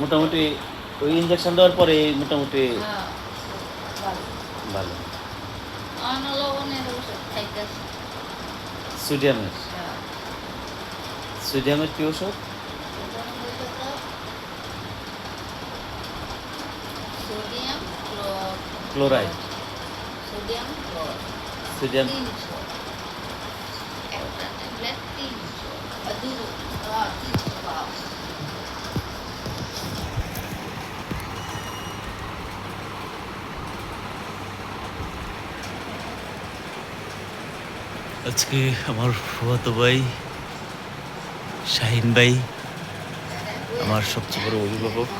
মোটামুটি ওই ইঞ্জেকশন দেওয়ার পরে মোটামুটি হ্যাঁ, ভালো। সোডিয়ামের? হ্যাঁ, সোডিয়ামের কি ওষুধ? ক্লোরাইড। সোডিয়াম ক্লোর সোডিয়াম একটা ট্যাবলেট তিনশো বা তিনশো পাওয়া আজকে আমার ফুয়াতো ভাই শাহিন ভাই আমার সবচেয়ে বড় অভিভাবক।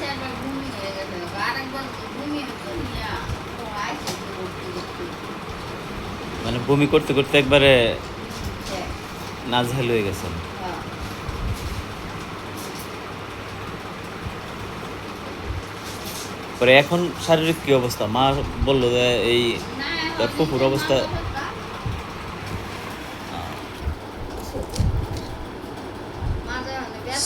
চারবার বমি হয়ে গেছে আরেকবার বমি হতো নিয়ে ও আইসে ভর্তি করতে মানে বমি করতে করতে একবারে হ্যাঁ নাজেহাল হয়ে গেছেন হ্যাঁ পরে এখন শারীরিক কি অবস্থা মা বলল যে এই না তার ফুফুর অবস্থা সুডিক্লর তিনশো উঠতে পারি বইতে পারি যাই হোক কাজকর্ম করতে পারি করতে পারি ডাক্তার বিষ চাই ও চাই সব সব করে দেয় বিষ চাই তখন তো বই দেয় না না নিচে একটা সব করে বাসায় রাখি দেয় পনেরো বিশ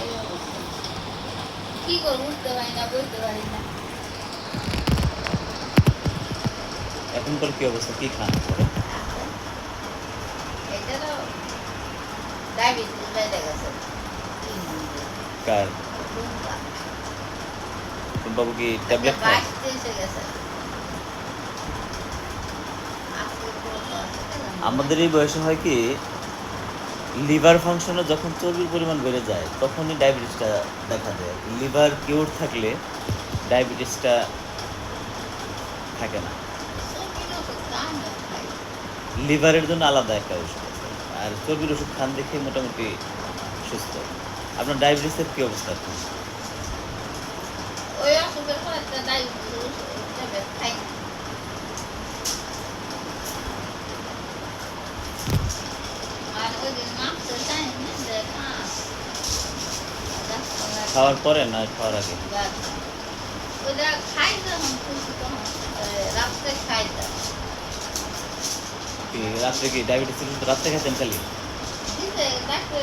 এই অবস্থা কী করব উঠতে পারি না বইতে পারি না এখনকার কি অবস্থা? কি খান? এটা তো ডায়াবেটিস দিন। কি ট্যাবলেট? আমাদের এই বয়সে হয় কি লিভার ফাংশনে যখন চর্বির পরিমাণ বেড়ে যায়, তখনই ডায়াবেটিসটা দেখা দেয় লিভার কিউর থাকলে ডায়াবেটিসটা থাকে না। লিভারের জন্য আলাদা একটা ওষুধ আছে আর চর্বির ওষুধ খান দেখে মোটামুটি সুস্থ আপনার ডায়াবেটিসের কি অবস্থা এখন ওই অসুখের পর একটা ডায়াবেটিস ওষুধ ট্যাবলেট খাই না। আর ওই দিন মাপতে চাই না যে খাস। ডাক্তার খাওয়ার পরে না খাওয়ার আগে গাছ। ওইটা খাই যখন খুশি তখন এ, রাত্রে খাই না। কি রাত্রে কি ডায়াবেটিসের ওষুধ রাত্রে খেতেন খালি দিতে ডাক্তার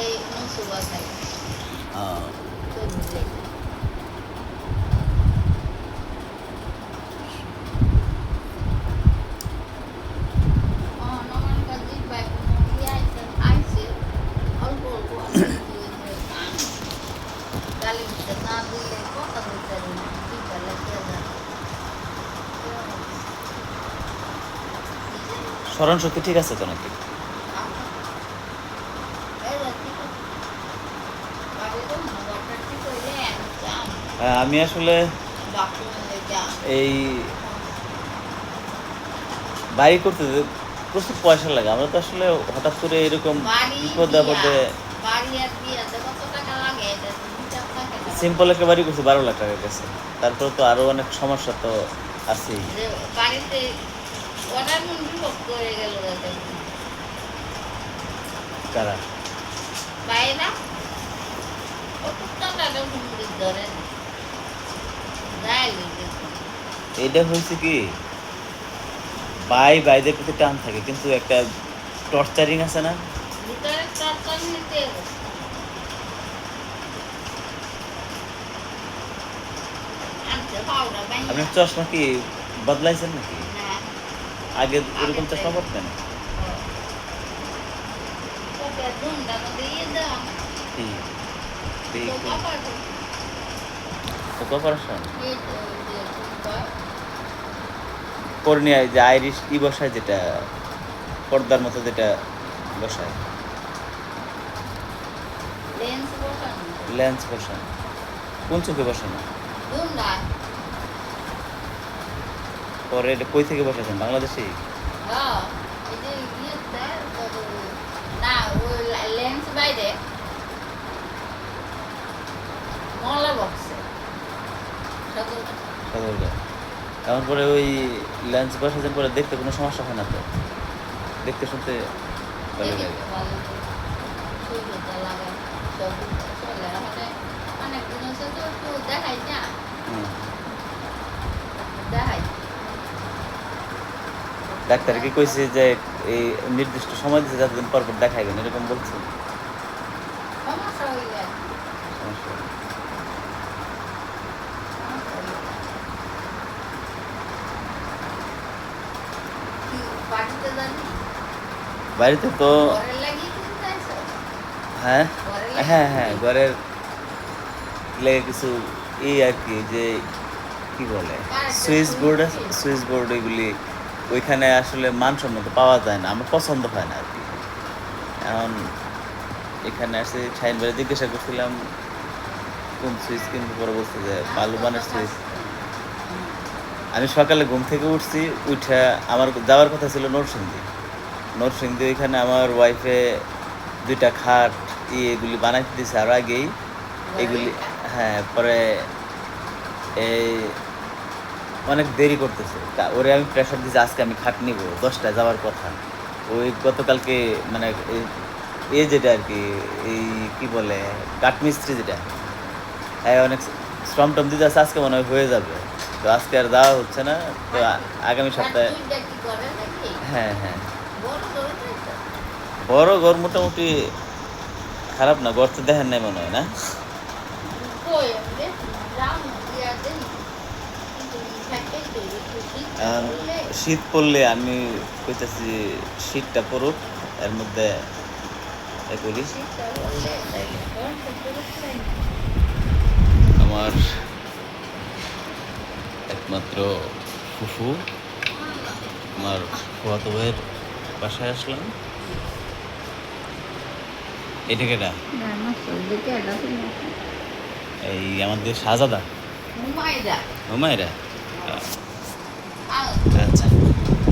ওই কইছে ডায়াবেটিস। এই আম খাই মনসুবা খাই তো বুঝলে স্মরণ শক্তি ঠিক আছে তো নাকি? আমি আসলে এই বাড়ি করতে প্রচুর পয়সা লাগে। আমরা তো আসলে হঠাৎ করে এরকম বিপদ আপদে সিম্পল একটা বাড়ি করছি বারো লাখ টাকা গেছে তারপরে তো আরও অনেক সমস্যা তো মন্দির করে? বাইরা? কত টাকা মন্দির ধরে এইটা হয়েছে কি? বাই বাইদের প্রতি টান থাকে কিন্তু একটা টর্চারিং আছে না? বাইরে আপনার চশমা কি বদলাইছেন নাকি? আগে এরকম চশমা পড়তেন ওকে ধুনটা দিয়ে দাও। কি তো যে কর্নিয়ায় যে আইরিশ ই বসায় যেটা পর্দার মতো যেটা বসায়। লেন্স বসানো। কোন চোখে বসানো? পরে এটা কই থেকে বসাছেন? বাংলাদেশে হ্যাঁ ইয়ে বাইরে। মহল্লা বক্সে সকালবেলা এমন পরে ওই লাঞ্চ বসার পরে দেখতে কোনো সমস্যা হয় না তো? দেখতে শুনতে ভালো লাগে। ডাক্তার কি কইছে যে এই নির্দিষ্ট সময় দিতে যতদিন পর পর দেখাইবেন এরকম বলছে সমস্যা হইলে আর কি। সমস্যা নেই। সমস্যা হইলে। কি পার্টিতে জানি বাড়িতে তো কিনতে হ্যাঁ? হ্যাঁ হ্যাঁ ঘরের লেগে কিছু এই আর কি যে কি বলে? Switch board switch. বোর্ড এগুলি ওইখানে আসলে মানসম্মত পাওয়া যায় না আমার পছন্দ হয় না আর কি। এখন এখানে আসে শাইন বাড়ি জিজ্ঞাসা করছিলাম কোন সুইচ কিনবো পরে বলছে যে বালু বানের সুইচ। আমি সকালে ঘুম থেকে উঠছি উঠে আমার যাওয়ার কথা ছিল নরসিংদী। নরসিংদী ওইখানে আমার ওয়াইফে দুইটা খাট ই এগুলি বানাইতে দিছে আরও আগেই। এগুলি হ্যাঁ পরে এই অনেক দেরি করতেছে। তা ওরে আমি প্রেশার দিয়েছি আজকে আমি খাট নিব দশটায় যাওয়ার কথা। ওই গতকালকে মানে এই যেটা আর কি এই কি বলে কাঠমিস্ত্রি যেটা। হ্যাঁ অনেক শ্রম টম দিতে আছে আজকে মনে হয় হয়ে যাবে। তো আজকে আর যাওয়া হচ্ছে না তো আগামী সপ্তাহে? হ্যাঁ হ্যাঁ। বড় ঘর মোটামুটি খারাপ না ঘর তো দেখেন নাই মনে হয় না। শীত পড়লে আমি কইতেছি শীতটা পড়ুক এর মধ্যে করি। আমার একমাত্র ফুফু আমার ফুয়াতো ভাইয়ের বাসায় আসলাম। এটা কেটা। এই আমাদের শাহজাদা। হুমায়রা। হুমায়রা?